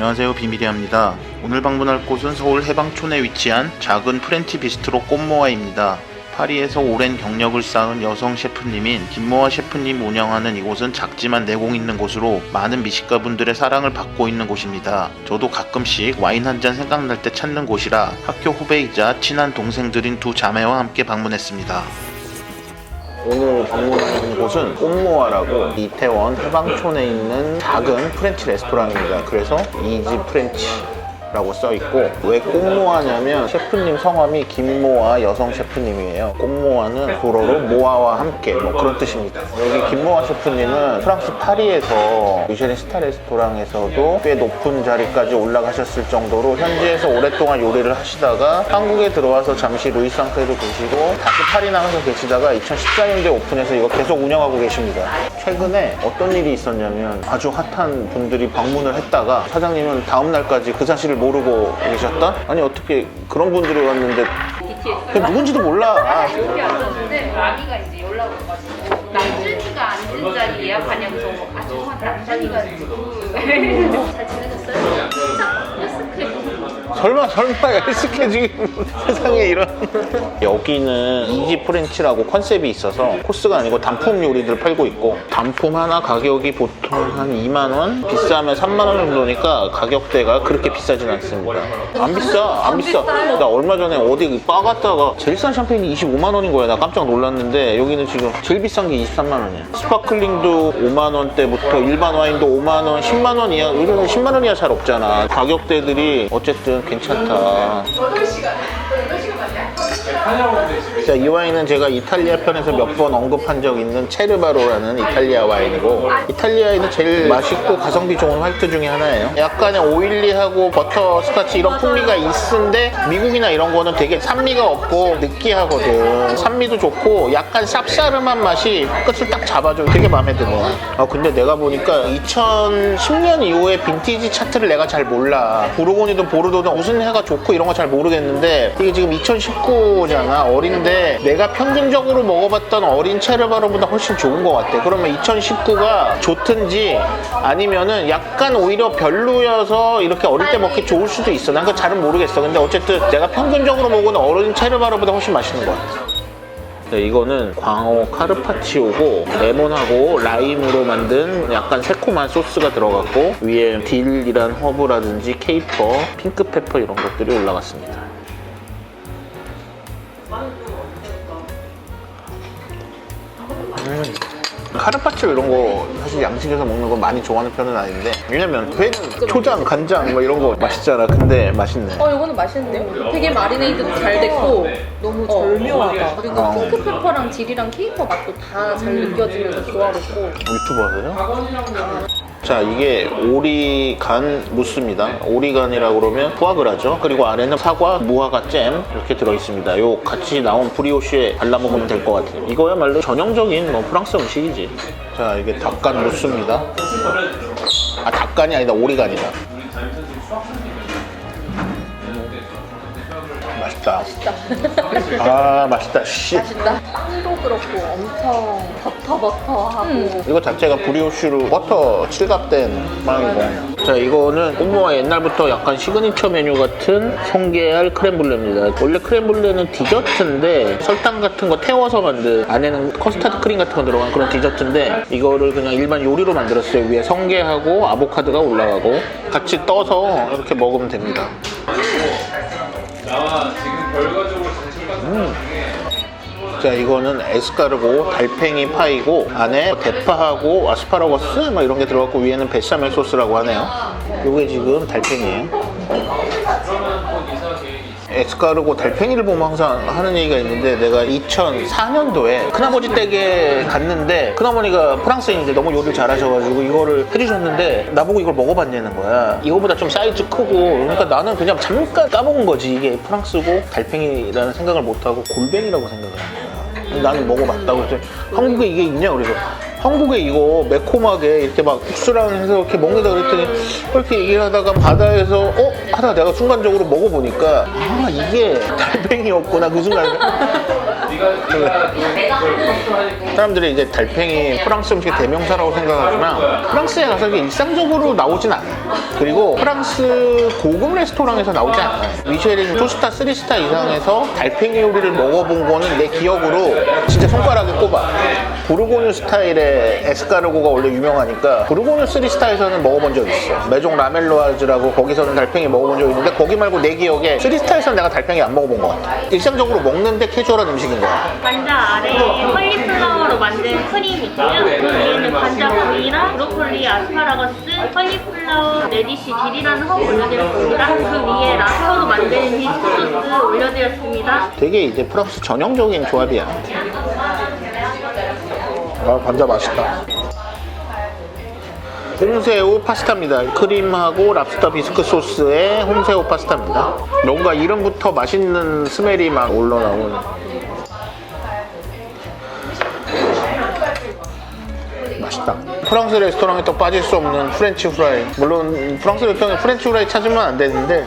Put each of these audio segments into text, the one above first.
안녕하세요 비밀이합니다. 오늘 방문할 곳은 서울 해방촌에 위치한 작은 프렌치 비스트로 꽃모아입니다. 파리에서 오랜 경력을 쌓은 여성 셰프님인 김모아 셰프님 운영하는 이곳은 작지만 내공 있는 곳으로 많은 미식가분들의 사랑을 받고 있는 곳입니다. 저도 가끔씩 와인 한 잔 생각날 때 찾는 곳이라 학교 후배이자 친한 동생들인 두 자매와 함께 방문했습니다. 오늘 방문하는 곳은 꽃모아라고 이태원 해방촌에 있는 작은 프렌치 레스토랑입니다. 그래서 이지 프렌치 라고 써 있고 왜 꽃모아냐면 셰프님 성함이 김모아 여성 셰프님이에요. 꽃모아는 불어로 모아와 함께 뭐 그런 뜻입니다. 여기 김모아 셰프님은 프랑스 파리에서 미쉐린 스타 레스토랑에서도 꽤 높은 자리까지 올라가셨을 정도로 현지에서 오랫동안 요리를 하시다가 한국에 들어와서 잠시 루이상크에도 계시고 다시 파리 나가서 계시다가 2014년도에 오픈해서 이거 계속 운영하고 계십니다. 최근에 어떤 일이 있었냐면 아주 핫한 분들이 방문을 했다가 사장님은 다음 날까지 그 사실을 모르고 계셨다? 아니 어떻게 그런 분들이 왔는데 그 누군지도 몰라. 여기 앉았는데 아기가 이제 연락 와가지고 남준이가 앉은 자리 예약하냐면서 아 죄송한데 남준이가 잘 지내셨어요? 설마 설마 헬스케지 세상에 이런. 여기는 이지 프렌치라고 컨셉이 있어서 코스가 아니고 단품 요리들 팔고 있고 단품 하나 가격이 보통 한 2만 원? 비싸면 3만 원 정도니까 가격대가 그렇게 비싸진 않습니다. 안 비싸 안 비싸. 나 얼마 전에 어디 바 갔다가 제일 싼 샴페인이 25만 원인 거야. 나 깜짝 놀랐는데 여기는 지금 제일 비싼 게 23만 원이야. 스파클링도 5만 원대부터 일반 와인도 5만 원 10만 원 이하 우리는 10만 원 이하 잘 없잖아. 가격대들이 어쨌든 괜찮다 자, 이 와인은 제가 이탈리아 편에서 몇 번 언급한 적 있는 체르바로라는 이탈리아 와인이고 이탈리아에는 제일 맛있고 가성비 좋은 화이트 중에 하나예요. 약간의 오일리하고 버터 스카치 이런 풍미가 있는데 미국이나 이런 거는 되게 산미가 없고 느끼하거든. 산미도 좋고 약간 쌉싸름한 맛이 끝을 딱 잡아줘. 되게 마음에 드네. 아 근데 내가 보니까 2010년 이후에 빈티지 차트를 내가 잘 몰라. 부르고니든 보르도든 무슨 해가 좋고 이런 거 잘 모르겠는데 이게 지금 2019 잖아. 어린데 내가 평균적으로 먹어봤던 어린 체르바로보다 훨씬 좋은 것 같아. 그러면 2019가 좋든지 아니면은 약간 오히려 별로여서 이렇게 어릴 때 먹기 좋을 수도 있어. 난 그거 잘은 모르겠어. 근데 어쨌든 내가 평균적으로 먹은 어린 체르바로보다 훨씬 맛있는 것 같아. 네, 이거는 광어 카르파치오고 레몬하고 라임으로 만든 약간 새콤한 소스가 들어갔고 위에 딜이란 허브라든지 케이퍼, 핑크페퍼 이런 것들이 올라갔습니다. 카르파치오 이런 거 사실 양식에서 먹는 거 많이 좋아하는 편은 아닌데 왜냐면 회는 초장, 간장 뭐 이런 거 맛있잖아. 근데 맛있네. 어 이거는 맛있는데요? 되게 마리네이드도 잘 됐고 너무 절묘하다 그리고 어. 핑크페퍼랑 딜이랑 케이퍼 맛도 다 잘 느껴지면서 조화롭고 유튜버세요? 자 이게 오리간 무스입니다. 오리간이라고 그러면 푸아그라죠. 그리고 안에는 사과, 무화과 잼 이렇게 들어있습니다. 요 같이 나온 브리오쉬에 발라 먹으면 될 것 같아요. 이거야말로 전형적인 뭐 프랑스 음식이지. 자 이게 닭간 무스입니다. 아 닭간이 아니다. 오리간이다. 음, 맛있다. 아 맛있다. 씨. 맛있다 그렇고 엄청 버터버터하고. 이거 자체가 브리오슈로 버터 칠갑된 빵이고. 자 이거는 꽃모아 옛날부터 약간 시그니처 메뉴 같은 성게알 크렘블레입니다. 원래 크렘블레는 디저트인데 설탕 같은 거 태워서 만든 안에는 커스터드 크림 같은 거 들어간 그런 디저트인데 이거를 그냥 일반 요리로 만들었어요. 위에 성게하고 아보카도가 올라가고 같이 떠서 이렇게 먹으면 됩니다 자 이거는 에스카르고 달팽이 파이고 안에 대파하고 아스파라거스 막 이런 게 들어갔고 위에는 베샤멜 소스라고 하네요. 이게 지금 달팽이에요. 에스카르고 달팽이를 보면 항상 하는 얘기가 있는데 내가 2004년도에 큰아버지 댁에 갔는데 큰어머니가 프랑스인인데 너무 요리를 잘하셔가지고 이거를 해주셨는데 나보고 이걸 먹어봤냐는 거야. 이거보다 좀 사이즈 크고 그러니까 나는 그냥 잠깐 까먹은 거지. 이게 프랑스고 달팽이라는 생각을 못하고 골뱅이라고 생각을 한 거야 나는 먹어봤다고 그랬더니 한국에 이게 있냐? 그래서 한국에 이거 매콤하게 이렇게 막 국수랑 해서 이렇게 먹는다 그랬더니 이렇게 얘기를 하다가 바다에서 어? 하다 내가 순간적으로 먹어보니까 아 이게 달팽이였구나. 그 순간 사람들이 이제 달팽이 프랑스 음식의 대명사라고 생각하지만 프랑스에 가서 이게 일상적으로 나오진 않아요. 그리고 프랑스 고급 레스토랑에서 나오지 않아요. 미쉐린 2스타, 3스타 이상에서 달팽이 요리를 먹어본 거는 내 기억으로 진짜 손가락에 꼽아. 부르고뉴 스타일의 에스카르고가 원래 유명하니까 부르고뉴 3스타에서는 먹어본 적 있어. 메종 라멜로아즈라고 거기서는 달팽이 먹어본 적 있는데 거기 말고 내 기억에 3스타에서는 내가 달팽이 안 먹어본 것 같아. 일상적으로 먹는데 캐주얼한 음식인 거야. 관자 아래에 헐리플라워로 만든 크림이 있고요. 그 위에는 관자 구이랑 브로콜리, 아스파라거스, 헐리플라워, 레디쉬 딜이라는 허브 올려드렸습니다. 그 위에 라스터로 만든 디스크 소스 올려드렸습니다. 되게 이제 프랑스 전형적인 조합이야. 아, 관자 맛있다. 홍새우 파스타입니다. 크림하고 랍스터 비스크 소스의 홍새우 파스타입니다. 뭔가 이름부터 맛있는 스멜이 막 올라나오는. 맛있다. 프랑스 레스토랑에 또 빠질 수 없는 프렌치 후라이. 물론 프랑스 레스토랑에 프렌치 후라이 찾으면 안 되는데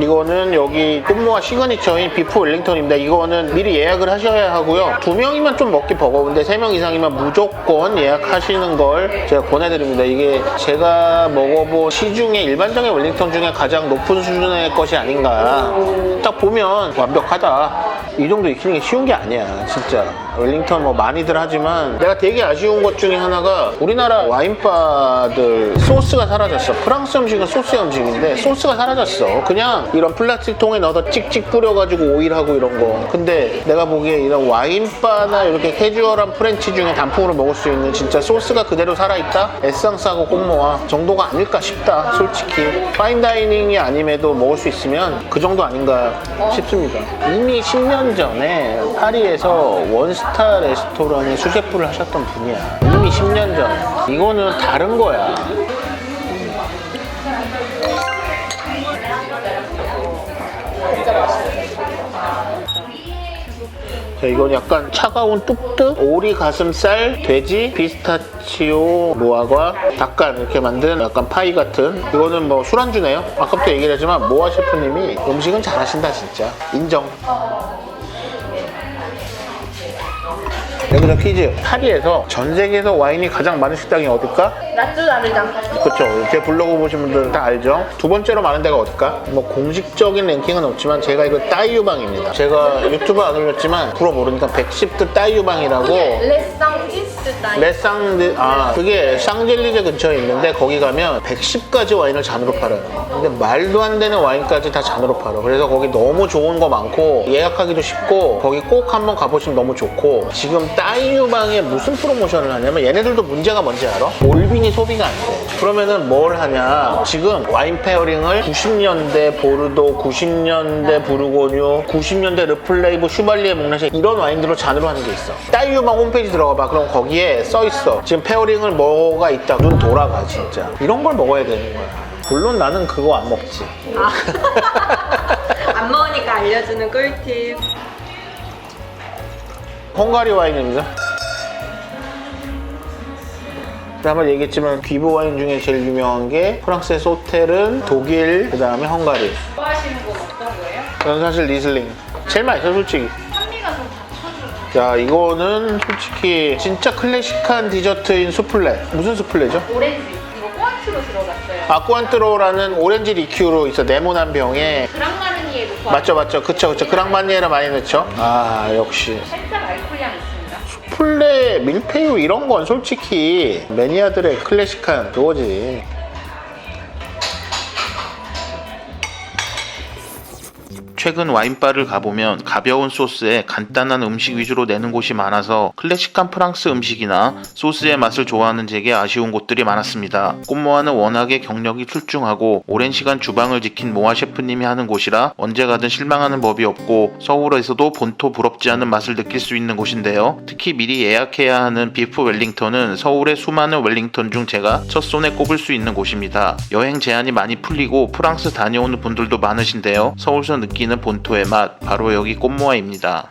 이거는 여기 꽃모아 시그니처인 비프 웰링턴입니다. 이거는 미리 예약을 하셔야 하고요. 두 명이면 좀 먹기 버거운데 세 명 이상이면 무조건 예약하시는 걸 제가 권해드립니다. 이게 제가 먹어본 시중에 일반적인 웰링턴 중에 가장 높은 수준의 것이 아닌가. 딱 보면 완벽하다. 이 정도 익히는 게 쉬운 게 아니야, 진짜. 웰링턴 뭐 많이들 하지만 내가 되게 아쉬운 것 중에 하나가 우리나라 와인바들 소스가 사라졌어. 프랑스 음식은 소스 음식인데 소스가 사라졌어. 그냥 이런 플라스틱 통에 넣어서 찍찍 뿌려가지고 오일하고 이런 거. 근데 내가 보기에 이런 와인바나 이렇게 캐주얼한 프렌치 중에 단품으로 먹을 수 있는 진짜 소스가 그대로 살아있다? 에상스하고 꽃모아 정도가 아닐까 싶다, 솔직히. 파인다이닝이 아님에도 먹을 수 있으면 그 정도 아닌가 싶습니다. 이미 10년 전에 파리에서 원스 타 레스토랑의 수제프를 하셨던 분이야. 이미 10년 전. 이거는 다른 거야. 자, 이건 약간 차가운 뚝뚝, 오리 가슴살, 돼지, 피스타치오, 무화과, 닭간 이렇게 만든 약간 파이 같은 이거는 뭐 술안주네요. 아까부터 얘기를 했지만 모아 셰프님이 음식은 잘하신다 진짜. 인정. 여기서 퀴즈. 파리에서 전 세계에서 와인이 가장 많은 식당이 어딜까? 나쭈다르장. 그렇죠. 제 블로그 보신 분들 다 알죠. 두 번째로 많은 데가 어딜까? 뭐 공식적인 랭킹은 없지만 제가 이거 따이유방입니다. 제가 유튜브 안 올렸지만 불어 모르니까 110드 따이유방이라고 레상티스 따이. 레상드 아 그게 샹젤리제 근처에 있는데 거기 가면 110가지 와인을 잔으로 팔아요. 근데 말도 안 되는 와인까지 다 잔으로 팔아. 그래서 거기 너무 좋은 거 많고 예약하기도 쉽고 거기 꼭 한번 가보시면 너무 좋고 지금 따 이유방에 무슨 프로모션을 하냐면 얘네들도 문제가 뭔지 알아? 올빈이 소비가 안 돼. 그러면은 뭘 하냐? 지금 와인 페어링을 90년대 보르도, 90년대 부르고뉴, 90년대 르플레이브, 슈발리에 목나시 이런 와인들로 잔으로 하는 게 있어. 따이유방 홈페이지 들어가 봐. 그럼 거기에 써 있어. 지금 페어링을 뭐가 있다. 눈 돌아가 진짜. 이런 걸 먹어야 되는 거야. 물론 나는 그거 안 먹지. 안 먹으니까 알려주는 꿀팁. 헝가리 와인입니다. 한번 얘기했지만 귀보 와인 중에 제일 유명한 게 프랑스의 소텔은 독일, 그 다음에 헝가리. 좋아하시는 건 어떤 거예요? 저는 사실 리슬링. 제일 맛있어, 솔직히. 산미가 좀 받쳐주는 야, 이거는 솔직히 진짜 클래식한 디저트인 수플레. 무슨 수플레죠? 오렌지 이거 꼬아츠로 들어갔어요. 아쿠안트로라는 오렌지 리큐로 있어. 네모난 병에. 그랑마르니에 놓고 맞죠, 맞죠. 그쵸, 그쵸. 그랑마니에라 많이 넣죠. 아, 역시. 플레, 밀푀유 이런 건 솔직히 매니아들의 클래식한 그거지. 최근 와인바를 가보면 가벼운 소스에 간단한 음식 위주로 내는 곳이 많아서 클래식한 프랑스 음식이나 소스의 맛을 좋아하는 제게 아쉬운 곳들이 많았습니다. 꽃모아는 워낙에 경력이 출중하고 오랜 시간 주방을 지킨 모아 셰프님이 하는 곳이라 언제 가든 실망하는 법이 없고 서울에서도 본토 부럽지 않은 맛을 느낄 수 있는 곳인데요. 특히 미리 예약해야 하는 비프 웰링턴은 서울의 수많은 웰링턴 중 제가 첫 손에 꼽을 수 있는 곳입니다. 여행 제한이 많이 풀리고 프랑스 다녀오는 분들도 많으신데요. 서울서 느끼 는 본토의 맛 바로 여기 꽃모아입니다.